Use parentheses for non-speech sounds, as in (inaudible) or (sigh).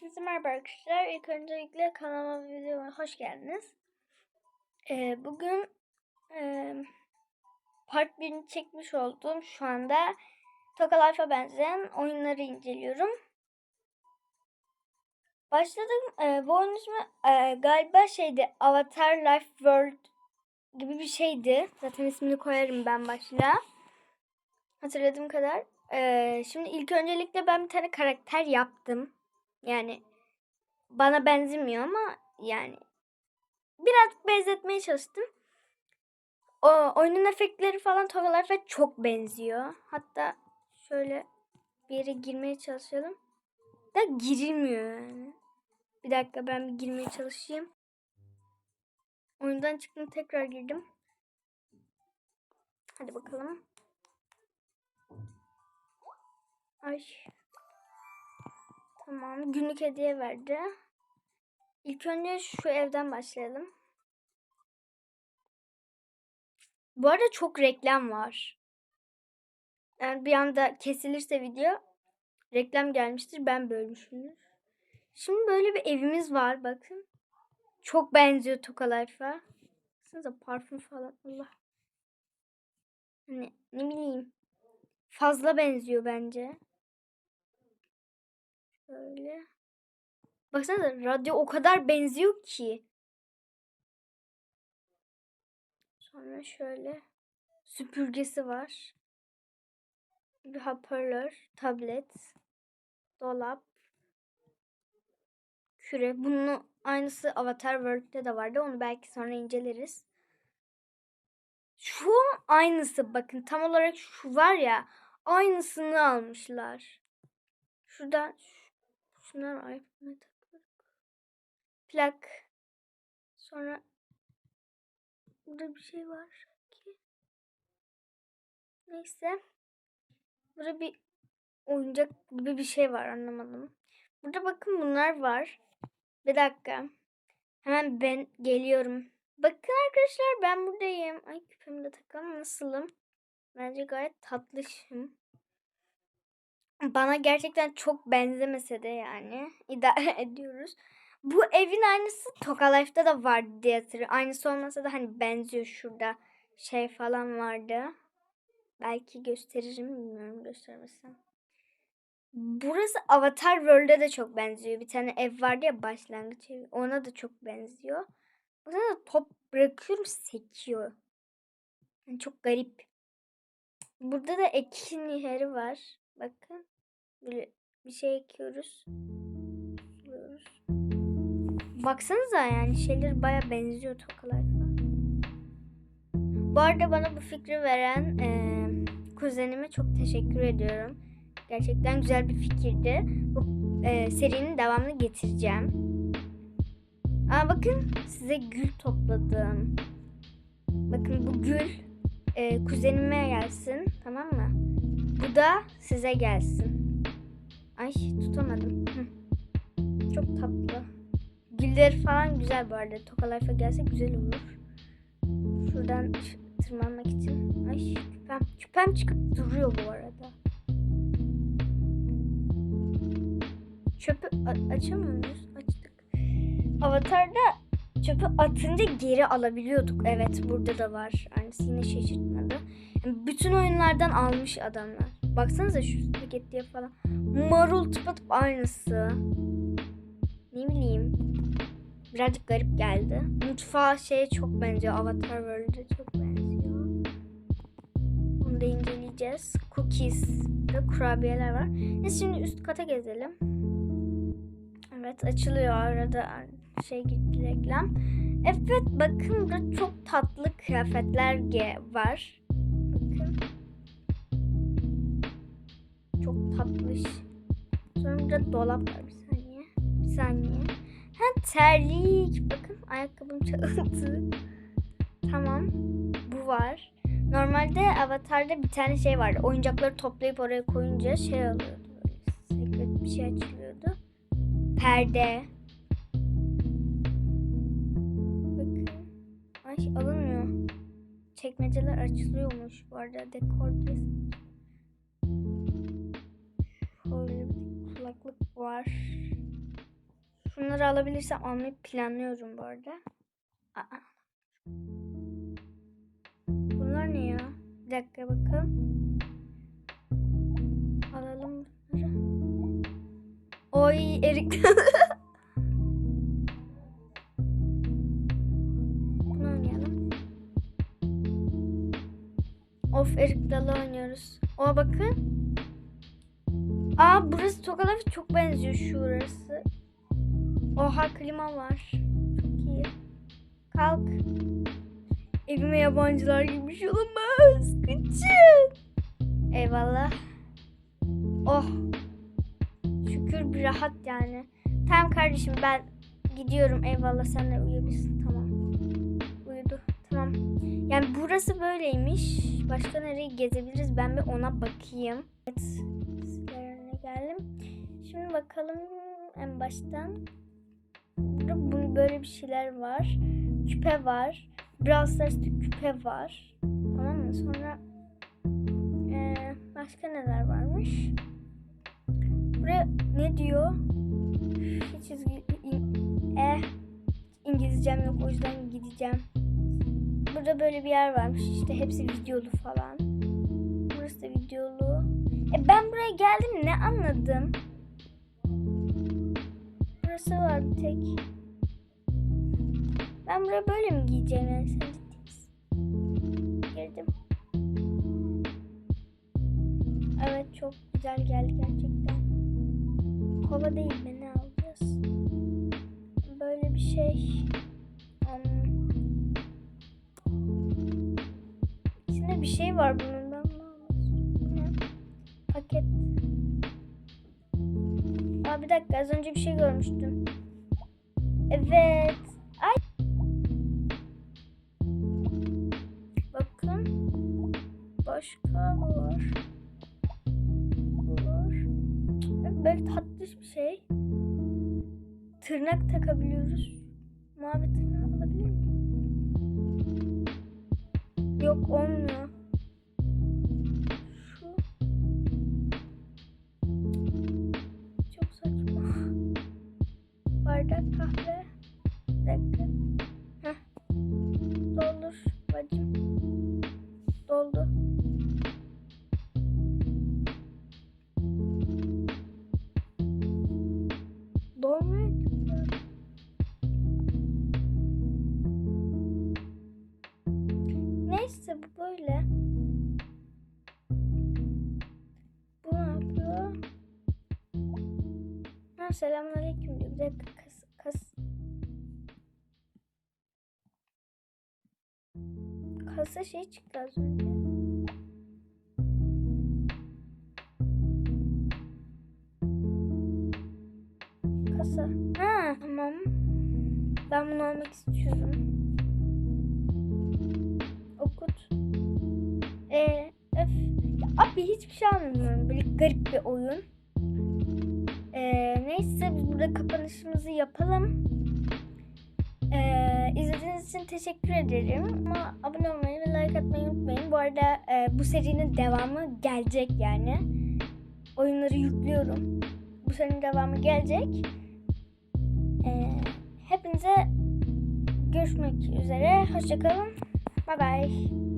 Hepinize merhaba arkadaşlar. İlk öncelikle kanalıma videoma hoş geldiniz. Ee, bugün e, part 1'ini çekmiş olduğum şu anda Toka Life'a benzeyen oyunları inceliyorum. Başladım. Ee, bu oyun ismi e, galiba şeydi Avatar Life World gibi bir şeydi. Zaten ismini koyarım ben başlığa. Hatırladığım kadar. Ee, şimdi ilk öncelikle ben bir tane karakter yaptım. Yani bana benzemiyor ama yani birazcık benzetmeye çalıştım. O oyunun efektleri falan Toga Life'a çok benziyor. Hatta şöyle bir yere girmeye çalışalım. Da girilmiyor yani. Bir dakika ben bir girmeye çalışayım. Oyundan çıktım tekrar girdim. Hadi bakalım. Ay. Tamam. Günlük hediye verdi. İlk önce şu evden başlayalım. Bu arada çok reklam var. Yani bir anda kesilirse video reklam gelmiştir. Ben bölmüşümdür. Şimdi böyle bir evimiz var bakın. Çok benziyor Toka Life'a. Baksanıza parfüm falan. Allah. Hani ne bileyim. Fazla benziyor bence. Şöyle. Baksana radyo o kadar benziyor ki. Sonra şöyle süpürgesi var. Bir hoparlör, tablet, dolap, küre. Bunun aynısı Avatar World'de de vardı. Onu belki sonra inceleriz. Şu aynısı bakın tam olarak şu var ya aynısını almışlar. Şuradan şunlar iPhone'a takılır. Plak. Sonra burada bir şey var ki. Neyse. Burada bir oyuncak gibi bir şey var anlamadım. Burada bakın bunlar var. Bir dakika. Hemen ben geliyorum. Bakın arkadaşlar ben buradayım. Ay küpemi de takalım. Nasılım? Bence gayet tatlışım. Bana gerçekten çok benzemese de yani (laughs) idare (laughs) ediyoruz. Bu evin aynısı Toka Life'da da vardı diye hatırlıyorum. Aynısı olmasa da hani benziyor şurada şey falan vardı. Belki gösteririm bilmiyorum göstermesem. Burası Avatar World'e de çok benziyor. Bir tane ev vardı ya başlangıç evi. Ona da çok benziyor. Burada top bırakıyorum sekiyor. Yani çok garip. Burada da ekin yeri var. Bakın. Böyle bir şey ekiyoruz. Suluyoruz. Baksanıza yani şeyler baya benziyor Tokalayfa. Bu arada bana bu fikri veren e, kuzenime çok teşekkür ediyorum. Gerçekten güzel bir fikirdi. Bu e, serinin devamını getireceğim. Aa bakın size gül topladım. Bakın bu gül e, kuzenime gelsin tamam mı? Bu da size gelsin. Ay tutamadım. Hı. Çok tatlı. Gülleri falan güzel bu arada. Toka Life'a gelse güzel olur. Şuradan tırmanmak için. Ay küpem. Küpem çıkıp duruyor bu arada. Çöpü açamıyor muyuz? Açtık. Avatar'da çöpü atınca geri alabiliyorduk. Evet burada da var. Aynısı yine şaşırtmadı. Yani bütün oyunlardan almış adamlar. Baksanıza şu spagettiye falan. Marul tıpatıp aynısı. Ne bileyim. Birazcık garip geldi. Mutfağı şeye çok benziyor. Avatar World'e çok benziyor. Onu da inceleyeceğiz. Cookies ve kurabiyeler var. Neyse şimdi üst kata gezelim. Evet açılıyor arada şey gitti reklam. Evet bakın burada çok tatlı kıyafetler var. Çok tatlış. Sonra dolap var bir saniye. Bir saniye. Ha terlik. Bakın ayakkabım çalındı. tamam. Bu var. Normalde avatarda bir tane şey vardı. Oyuncakları toplayıp oraya koyunca şey oluyordu. Böyle bir şey açılıyordu. Perde. Bakın. Ay alınmıyor. Çekmeceler açılıyormuş bu arada dekor diye. Kulaklık var. Şunları alabilirsem almayı planlıyorum bu arada. Aa. Bunlar ne ya? Bir dakika bakalım. Alalım bunları. Oy erik. (laughs) Bunu oynayalım. Of erik dalı oynuyoruz. O bakın. Aa burası Tokalav'a çok benziyor şurası. Oha klima var. Çok iyi. Kalk. Evime yabancılar girmiş olamaz. Kaçın. Eyvallah. Oh. Şükür bir rahat yani. Tamam kardeşim ben gidiyorum. Eyvallah sen de uyuyabilirsin. Tamam. Uyudu. Tamam. Yani burası böyleymiş. Başka nereye gezebiliriz? Ben bir ona bakayım. Evet. Geldim. Şimdi bakalım en baştan. Burada bu- böyle bir şeyler var. Küpe var. Brawl Stars'ta küpe var. Tamam mı? Sonra eee, başka neler varmış? Buraya ne diyor? Hiç çizgi, in- eh, İngilizcem yok o yüzden gideceğim. Burada böyle bir yer varmış işte hepsi videolu falan. Burası da videolu. E ben buraya geldim ne anladım? Burası var bir tek. Ben buraya böyle mi giyeceğim yani sen? Girdim. Evet çok güzel geldi gerçekten. Kova değil mi ne alacağız? Böyle bir şey. Um, içinde bir şey var bunun Paket. Aa bir dakika az önce bir şey görmüştüm. Evet. Ay. Bakın. Başka var. Var. Evet, Böyle tatlış bir şey. Tırnak takabiliyoruz. Mavi tırnak alabilir miyim? Yok olmuyor. Bardak kahve. Bir dakika. Heh. Doldur bacım. Doldu. Dolmuyor ki. Neyse bu böyle. Bu ne yapıyor? Ha selamünaleyküm Kasa şey çıktı az önce. Kasa. Ha tamam. Ben bunu almak istiyorum. Okut. Ee, öf. Ya abi hiçbir şey anlamıyorum. Böyle garip bir oyun. Ee, neyse biz burada kapanışımızı yapalım. Ee, izlediğiniz için teşekkür ederim. Ama abone olmayı atmayı unutmayın. Bu arada e, bu serinin devamı gelecek yani. Oyunları yüklüyorum. Bu serinin devamı gelecek. Ee, hepinize görüşmek üzere. Hoşçakalın. Bye bye.